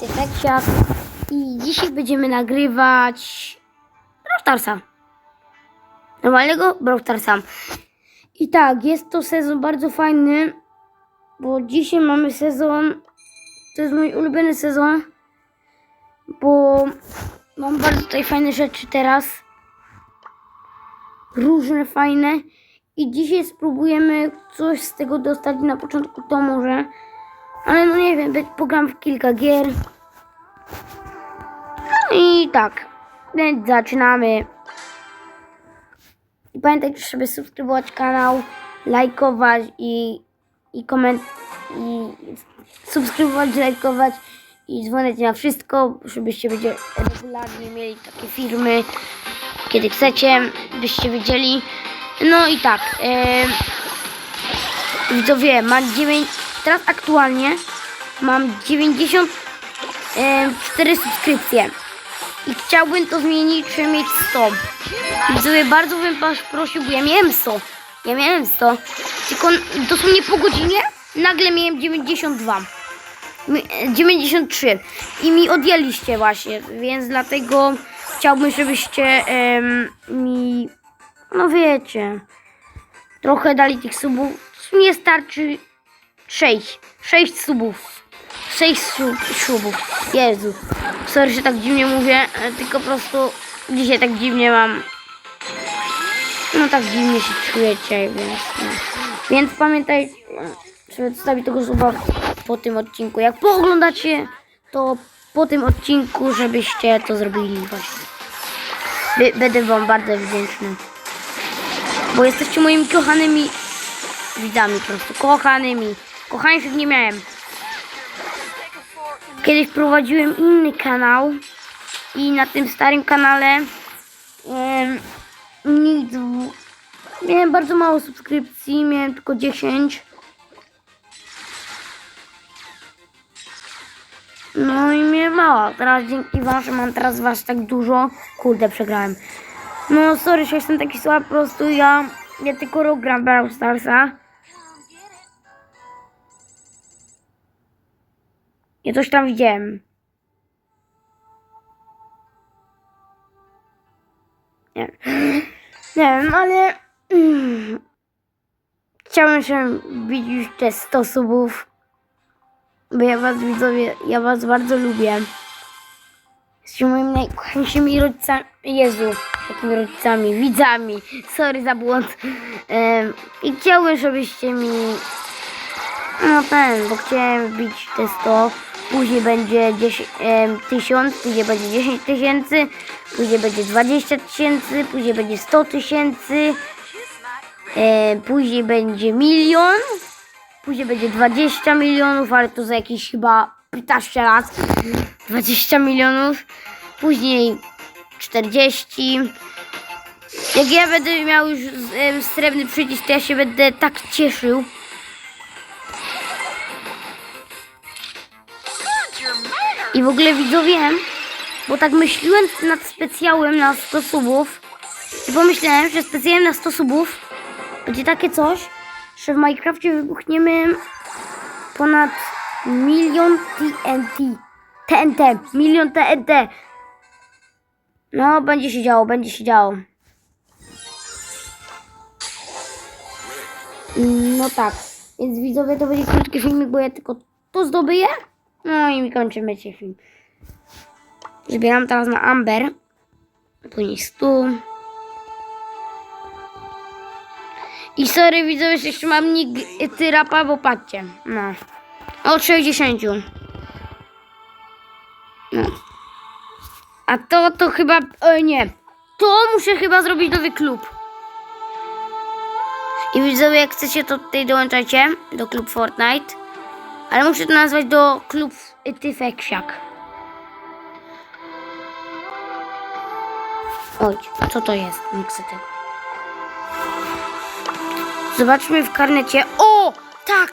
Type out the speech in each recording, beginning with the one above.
Tyfeksiak i dzisiaj będziemy nagrywać Brawl Starsa. Normalnego Brawl Starsa. I tak, jest to sezon bardzo fajny, bo dzisiaj mamy sezon, to jest mój ulubiony sezon, bo mam bardzo tutaj fajne rzeczy teraz. Różne fajne. I dzisiaj spróbujemy coś z tego dostać. Na początku to może. Ale no nie wiem, pogram w kilka gier. No i tak, więc zaczynamy. I pamiętajcie, żeby subskrybować kanał, lajkować i, i koment i subskrybować, lajkować i dzwonić na wszystko, żebyście będzie regularnie mieli takie filmy, kiedy chcecie, byście wiedzieli. No i tak, e, widzowie, mam 9, teraz aktualnie mam 94 subskrypcje i chciałbym to zmienić, żeby mieć 100. Widzowie, bardzo bym was prosił, bo ja miałem 100, ja miałem 100, tylko dosłownie po godzinie nagle miałem 92. Mi- e, 93 i mi odjęliście właśnie, więc dlatego chciałbym, żebyście em, mi, no wiecie, trochę dali tych subów. Sumie starczy 6, 6 subów, 6 su- subów, Jezu, sorry, że tak dziwnie mówię, tylko po prostu dzisiaj tak dziwnie mam, no tak dziwnie się czujecie, więc, no. więc pamiętajcie, żeby zostawić tego suba po tym odcinku. Jak pooglądacie, to po tym odcinku, żebyście to zrobili właśnie. By, będę wam bardzo wdzięczny. Bo jesteście moimi kochanymi widzami po prostu. Kochanymi. Kochańszych nie miałem. Kiedyś prowadziłem inny kanał i na tym starym kanale em, nic. Miałem bardzo mało subskrypcji, miałem tylko 10. No i mnie mało. Teraz dzięki wam, że mam teraz was tak dużo. Kurde, przegrałem. No sorry, że jestem taki słaby, po prostu ja, ja tylko rok gram w Brawl Starsa. Ja coś tam widziałem. Nie, nie wiem, ale mm, chciałem się bić te 100 subów. Bo ja was widzowie, ja was bardzo lubię. Jesteście moimi najkochańszymi rodzicami. Jezu, jakimi rodzicami, widzami. Sorry za błąd. Em, I chciałbym, żebyście mi. No ten, bo chciałem wbić te 100. Później będzie 10, em, 1000, później będzie 10 tysięcy, później będzie 20 tysięcy, później będzie 100 tysięcy, em, później będzie milion, Później będzie 20 milionów, ale to za jakieś chyba 15 lat. 20 milionów. Później 40. Jak ja będę miał już em, srebrny przycisk, to ja się będę tak cieszył. I w ogóle widzowie, bo tak myślałem nad specjałem na 100 subów. I pomyślałem, że specjalem na 100 subów będzie takie coś, że w Minecrafcie wybuchniemy ponad milion TNT. TNT, milion TNT. No, będzie się działo, będzie się działo. No tak, więc widzowie to będzie krótki filmik, bo ja tylko to zdobyję. No i kończymy się film. Zbieram teraz na Amber. Później stu. I sorry widzowie, że jeszcze mam nick tyrapa, bo patrzcie. No. Od 60. No. A to, to chyba... O nie. To muszę chyba zrobić nowy klub. I widzowie, jak chcecie, to tutaj dołączajcie do klub Fortnite. Ale muszę to nazwać do klub Tyfeksiak. Oj, co to jest? Zobaczmy w karnecie. O! Tak!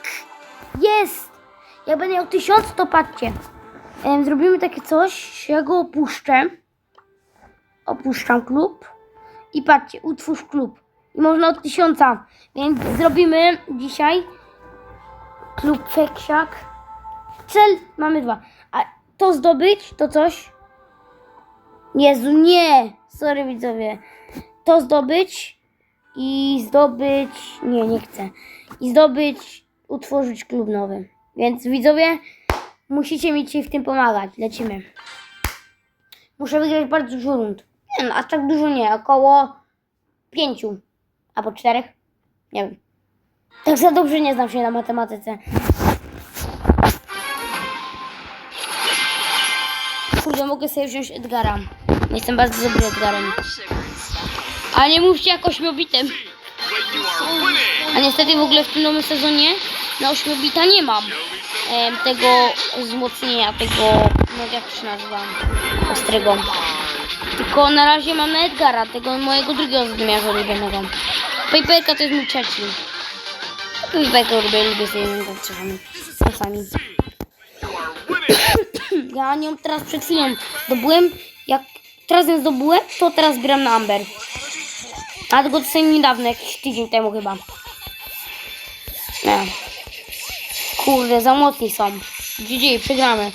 Jest! Jak będę miał tysiąc, to patrzcie. Zrobimy takie coś, ja go opuszczę. Opuszczam klub. I patrzcie, utwórz klub. I można od tysiąca. Więc zrobimy dzisiaj klub Feksiak. Cel mamy dwa. A to zdobyć, to coś. Jezu, nie! Sorry widzowie. To zdobyć i zdobyć... Nie, nie chcę. I zdobyć, utworzyć klub nowy. Więc widzowie, musicie mi dzisiaj w tym pomagać. Lecimy. Muszę wygrać bardzo dużo rund. Nie no, aż tak dużo nie. Około pięciu. Albo czterech. Nie wiem. Tak za dobrze nie znam się na matematyce. Kurde, mogę sobie wziąć Edgara. Jestem bardzo dobry Edgarem. A nie mówcie jak ośmiobitem. A niestety w ogóle w tym nowym sezonie na ośmiobita nie mam tego wzmocnienia, tego, no jak się nazywa, ostrego. Tylko na razie mam na Edgara, tego mojego drugiego wymiarza ulubionego. Paperka to jest mój trzeci. Lubię sobie ją tak czasami. Ja nią teraz przed chwilą zdobyłem. Jak teraz ją zdobyłem, to teraz gram na Amber. A tego to niedawno, jakiś tydzień temu chyba. Nie. Kurde, za mocni są. GG, przegramy.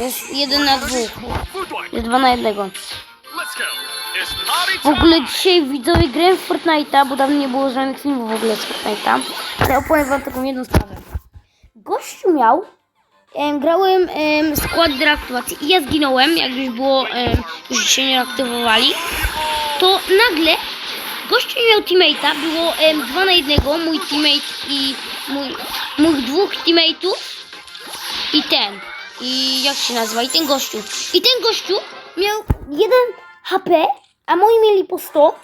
Jest jeden na dwóch. Jest dwa na jednego. Let's go. W ogóle dzisiaj widzowie grałem w Fortnite'a, bo dawno nie było żadnych filmów w ogóle z Fortnite'a. Ale opowiem wam taką jedną sprawę. Gościu miał, em, grałem em, skład deaktywacji i ja zginąłem, jak już było, em, już się nie aktywowali. To nagle gościu miał teammate'a, było em, dwa na jednego, mój teammate i mój, mój dwóch teammate'ów i ten. I jak się nazywa? I ten gościu. I ten gościu miał jeden HP, a moi mieli po 100.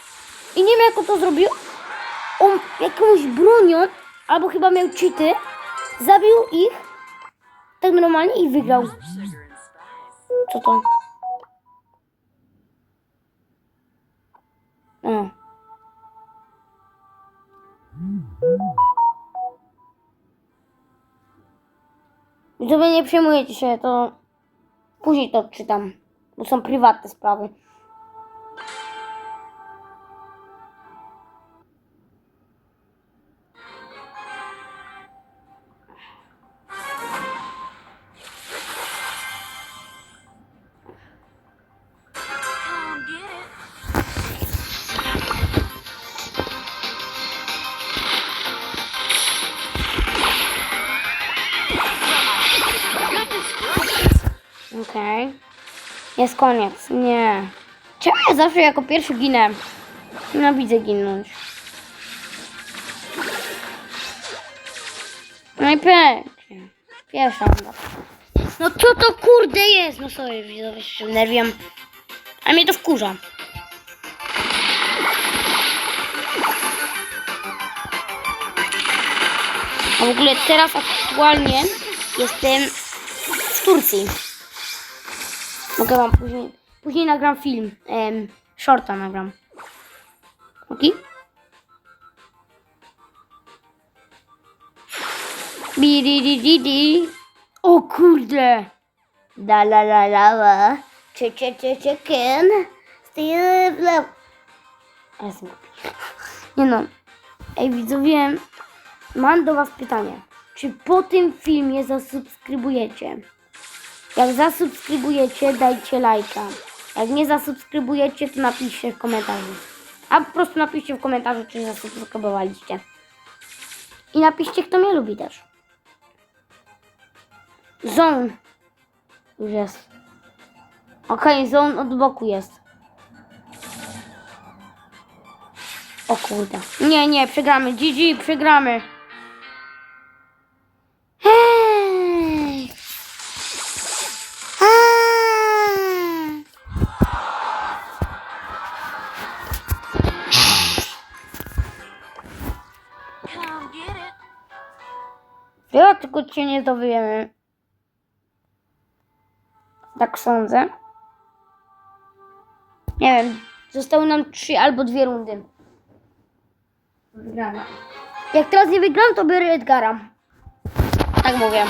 I nie wiem jak on to zrobił. On jakąś bronią, albo chyba miał cheaty, zabił ich tak normalnie i wygrał. Co to? A. Widzowie, nie przejmujecie się, to później to odczytam, bo są prywatne sprawy. Okej. Jest koniec. Nie. Czemu ja zawsze jako pierwszy ginę? Nienawidzę ginąć. No i pięknie. Pierwsza runda. No co to kurde jest? No sorry, widzowie się nerwiam. A mnie to wkurza. A w ogóle teraz aktualnie jestem w Turcji. Mogę wam później, później nagram film, em, shorta nagram. Ok? Bididididi. O kurde! Da la la la la. Cie cie cie chicken. Still love. Nie no. Ej widzowie, mam do was pytanie. Czy po tym filmie zasubskrybujecie? Jak zasubskrybujecie, dajcie lajka. Jak nie zasubskrybujecie, to napiszcie w komentarzu. A po prostu napiszcie w komentarzu, czy zasubskrybowaliście. I napiszcie, kto mnie lubi też. Zone. Już jest. Okej, okay, zone od boku jest. O kurde. Nie, nie, przegramy. GG, przegramy. Ja tylko cię nie zdobyjemy. Tak sądzę. Nie wiem, zostały nam trzy albo dwie rundy. Wygrana. Jak teraz nie wygram, to biorę Edgara. Tak mówię.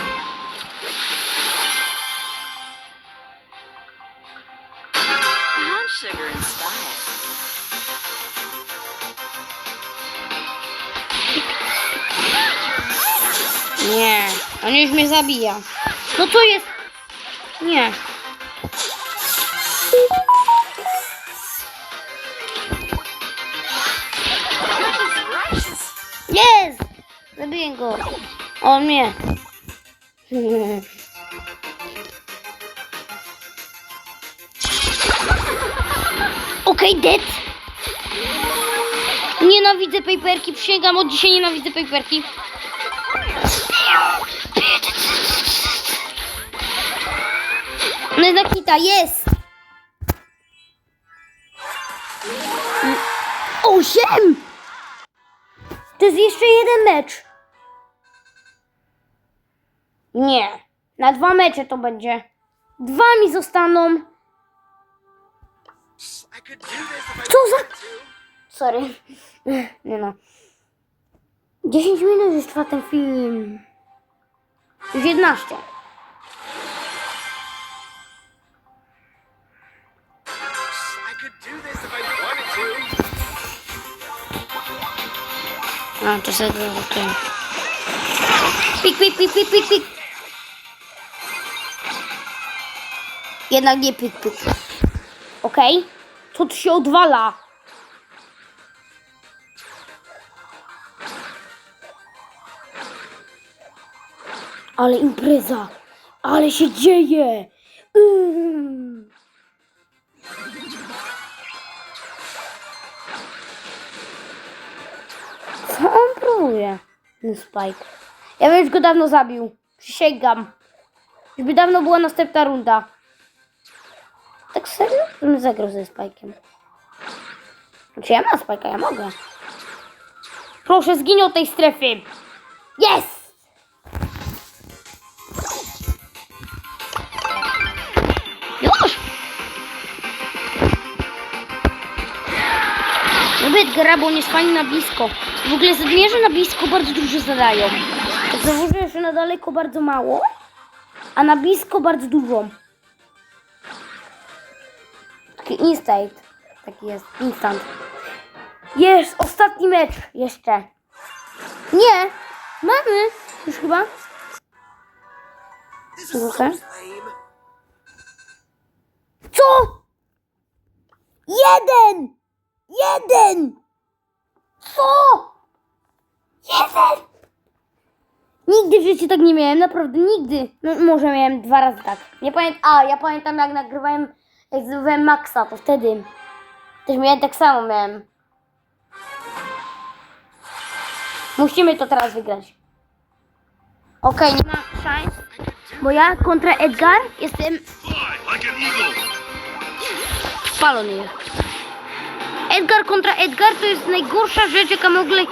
On już mnie zabija. No co jest? Nie. Jest! Zabiję go. On mnie. Okej, dead. Nienawidzę paperki, przysięgam, od dzisiaj nienawidzę paperki. No jednak hita, jest! Osiem! To jest jeszcze jeden mecz. Nie. Na dwa mecze to będzie. Dwa mi zostaną. Co za... Sorry. Nie no. 10 minut już trwa ten film. Już 11. A, to sobie okej. Pik, pik, pik, pik, pik, pik. Jednak nie pik, pik. Okej. Co tu się odwala? Ale impreza! Ale się dzieje! Mm. On próbuje? Ten Spike. Ja bym już go dawno zabił. Przysięgam. Już by dawno była następna runda. Tak serio? Bym zagrał ze Spike'iem. Znaczy ja mam Spike'a, ja mogę. Proszę, zgiń od tej strefy. Jest! Gra, bo on jest fajnie na blisko. W ogóle zadmierze na blisko bardzo dużo zadają. Zauważyłem, że na daleko bardzo mało, a na blisko bardzo dużo. Taki instant. Taki jest, instant. Jest, ostatni mecz jeszcze. Nie, mamy. Już chyba. Lame. Co? Jeden! Jeden! Co? Jeden! Nigdy w życiu tak nie miałem, naprawdę nigdy. No może miałem dwa razy tak. Nie pamiętam. A, ja pamiętam jak nagrywałem, jak zrobiłem Maxa, to wtedy. Też miałem tak samo miałem. Musimy to teraz wygrać. Okej, nie ma szans. Bo ja kontra Edgar jestem spalony jest. Edgar kontra Edgar to jest najgorsza rzecz, jaka mogli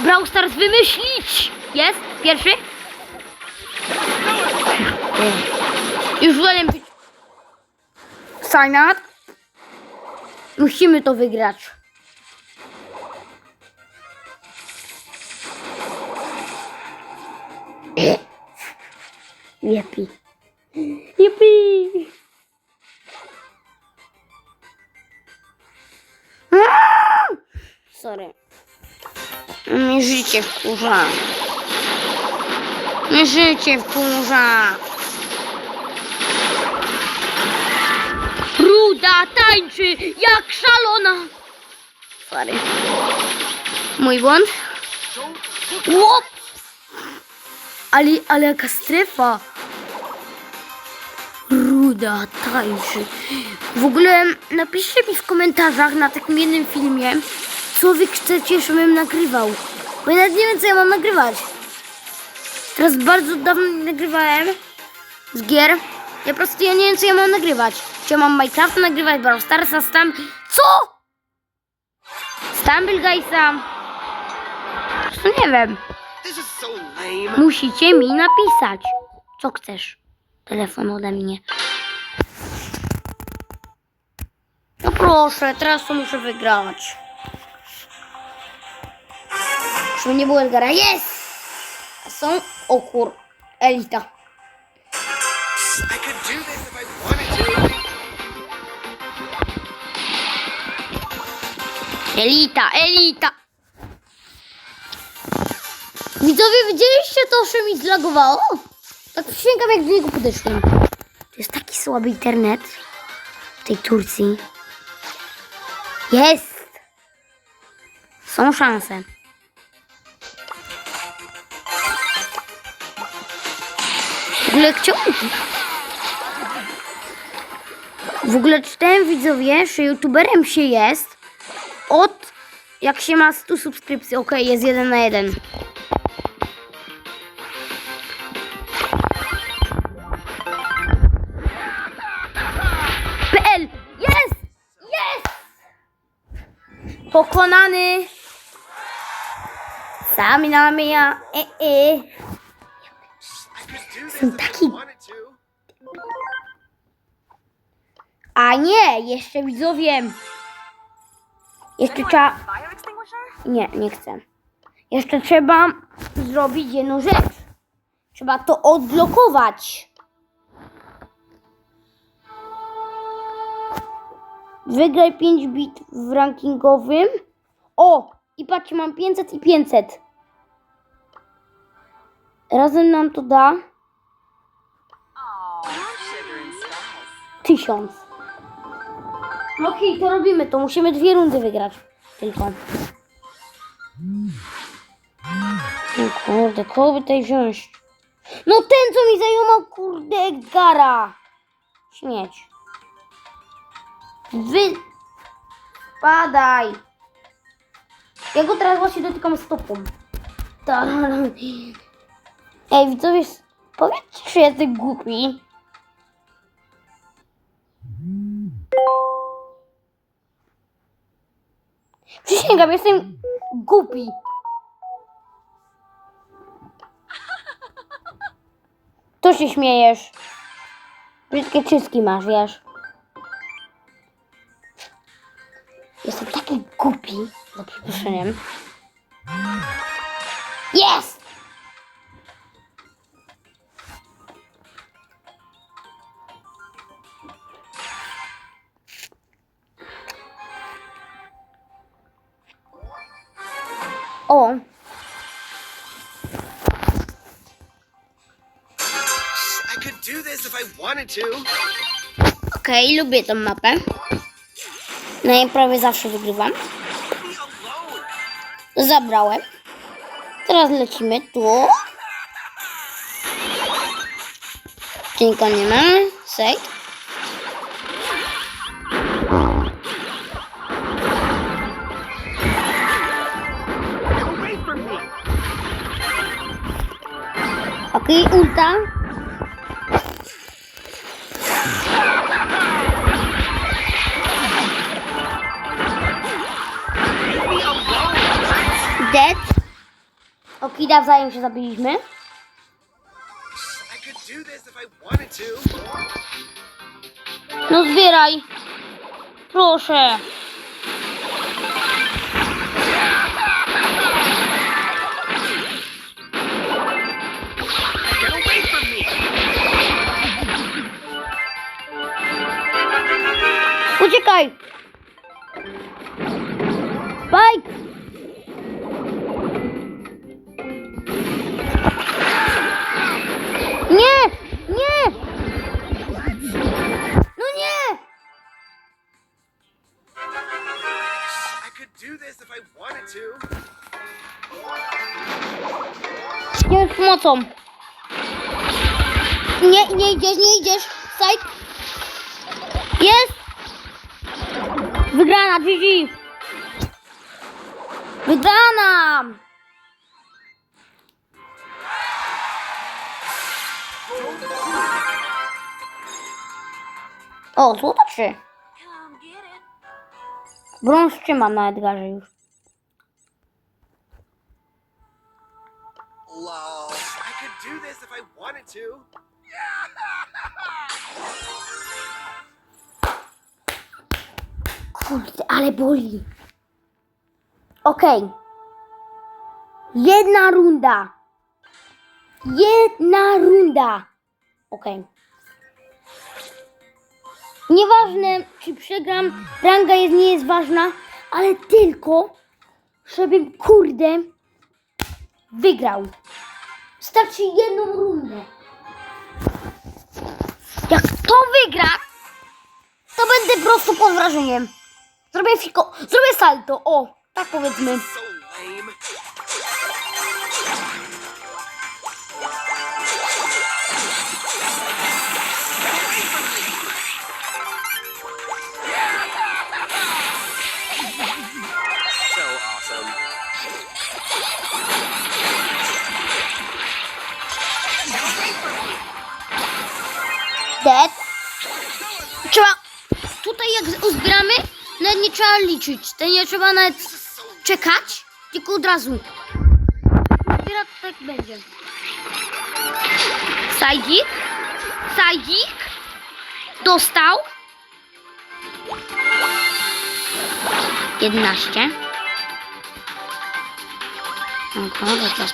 Brawl Stars wymyślić. Jest? Pierwszy? Już wolę być. Sign up. Musimy to wygrać. Jepi. Jepi. Sorry. Mnie życie wkurza. Mnie życie wkurza. Ruda tańczy jak szalona. Sorry. Mój błąd. Łop! Ale, ale jaka strefa. Ruda tańczy. W ogóle napiszcie mi w komentarzach na takim jednym filmie, co wy chcecie, żebym nagrywał. Bo ja nawet nie wiem, co ja mam nagrywać. Teraz bardzo dawno nagrywałem z gier. Ja po prostu ja nie wiem, co ja mam nagrywać. Czy ja mam Minecrafta nagrywać, Brawl Starsa, Stam... Co? Stumble Guysa. Nie wiem. Musicie mi napisać, co chcesz. Telefon ode mnie. Proszę, teraz to muszę wygrać. Żeby nie było Edgara. Jest! A są... O kur... Elita. Elita, elita! Widzowie, widzieliście to, że mi zlagowało? Tak przysięgam, jak do niego podeszłem. To jest taki słaby internet w tej Turcji. Jest! Są szanse. W ogóle chciałbym... W ogóle czytałem widzowie, że youtuberem się jest od jak się ma 100 subskrypcji. Okej, jest jeden na jeden. Pokonany! Sami na mnie. E, e. Są taki-. A nie, jeszcze widzowie. Jeszcze trzeba. Nie, nie chcę. Jeszcze trzeba zrobić jedną rzecz. Trzeba to odblokować. Wygraj 5 bit w rankingowym. O! I patrzcie, mam 500 i 500. Razem nam to da Oh, sugar and spice. 1000. No Okej, to robimy to. Musimy dwie rundy wygrać. Tylko. No kurde, kogo by tutaj wziąć? No ten, co mi zajmował, kurde, Edgara. Śmieć. Wy... Padaj. Ja go teraz właśnie dotykam stopą. Ta- Ej, widzowie, powiedzcie, czy jesteś głupi. Przysięgam, jestem głupi. To się śmiejesz. Brzydkie czyski masz, wiesz. Jestem taki głupi, za przeproszeniem. Jest! O, okej, lubię tą mapę. No i prawie zawsze wygrywam. Zabrałem. Teraz lecimy tu. Cinka nie mamy. Sejt. Okej, ulta. Okej, nawzajem się zabiliśmy. I I. No zbieraj. Proszę. Uciekaj. Spike. Nie. Nie, idziesz, nie idziesz. Side. Jest. Wygrana, GG. Wygrana. O, złoto trzy. Brąz trzymam na Edgarze już. Lol. I wanted to. Kurde, ale boli. Okej. Jedna runda. Jedna runda. Okej. Nieważne, czy przegram, ranga jest, nie jest ważna, ale tylko, żebym, kurde, wygrał. Starczy jedną rundę. Jak to wygra, to będę po prostu pod wrażeniem. Zrobię fiko, zrobię salto, o, tak powiedzmy. Liczyć, to nie trzeba nawet czekać, tylko od razu. Zbiera tak będzie. Sajdzik, sajdzik, dostał. 11. No to może teraz.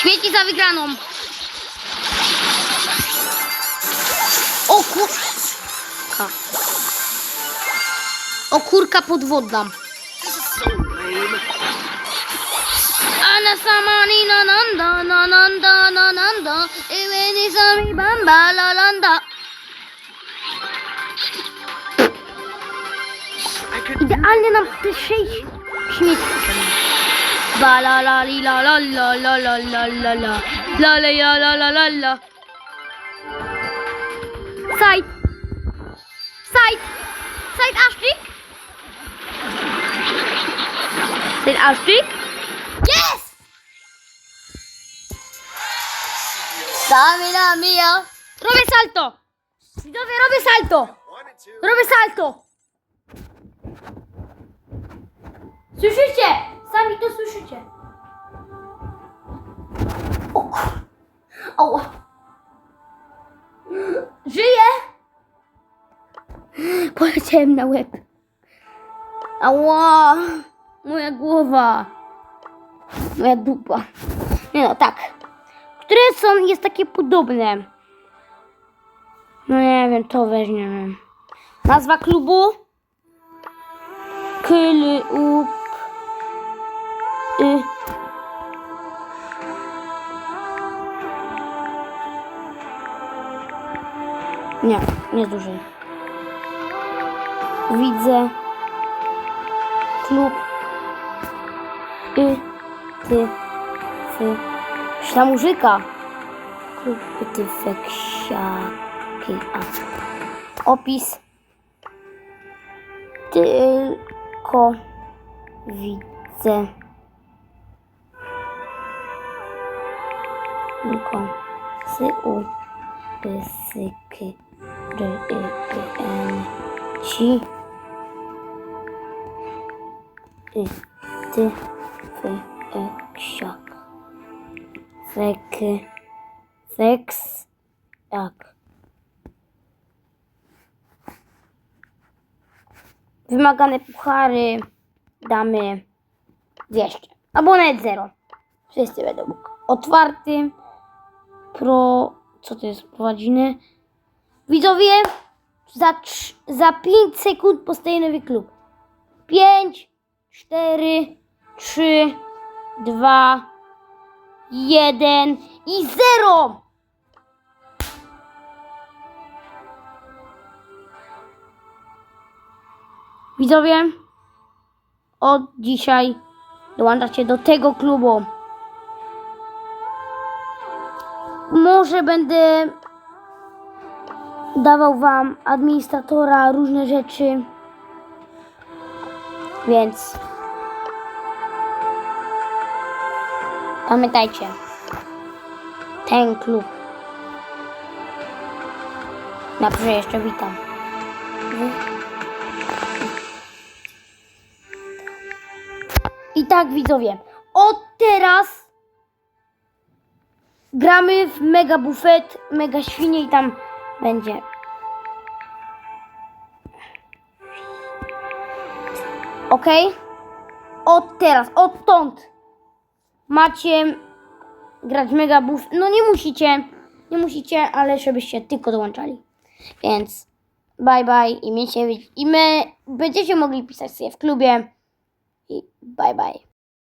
Śmieci za wygraną. Kurka. O kurka podwodna. Ana sama ni na nanda na nanda na nanda Iwe ni sami bamba la landa I could Idealnie nam te sześć śmieci. Ba la la li la la la la la la la la. La la ya la la la. La Side Side Ashtik Side Ashtik Yes! Stamina mia Robię salto Widzowie, robię salto. Robię salto! Słyszycie? Sami to słyszycie. O kur... Ała. Żyję! Poleciałem na łeb. Ała! Moja głowa. Moja dupa. Nie no, tak. Które są, jest takie podobne. No nie wiem, to weźmiemy. Nazwa klubu? Klub. Y. Nie, nie dłużej. Widzę klub. Y. Ty. Fy. Klub y, ty feksiaki. A. Opis. Tylko widzę. Tylko syu pysyky ry y y n ci y ty ksiak feky feks jak Wymagane puchary damy 200. Albo nawet 0. Wszyscy będą mógł. Otwarty. Pro. Co to jest? Prowadziny. Widzowie, za, za 5 sekund powstaje nowy klub. 5, 4, 3, 2, 1 i 0. Widzowie, od dzisiaj dołączacie do tego klubu. Może będę dawał wam administratora różne rzeczy. Więc pamiętajcie, ten klub. Dobrze, jeszcze witam. I tak widzowie, od teraz gramy w Mega Buffet, Mega Świnie i tam będzie. Ok? Od teraz, odtąd macie grać Mega Buffet. No nie musicie, nie musicie, ale żebyście tylko dołączali. Więc bye bye i, miecie, i my będziecie mogli pisać sobie w klubie i bye bye.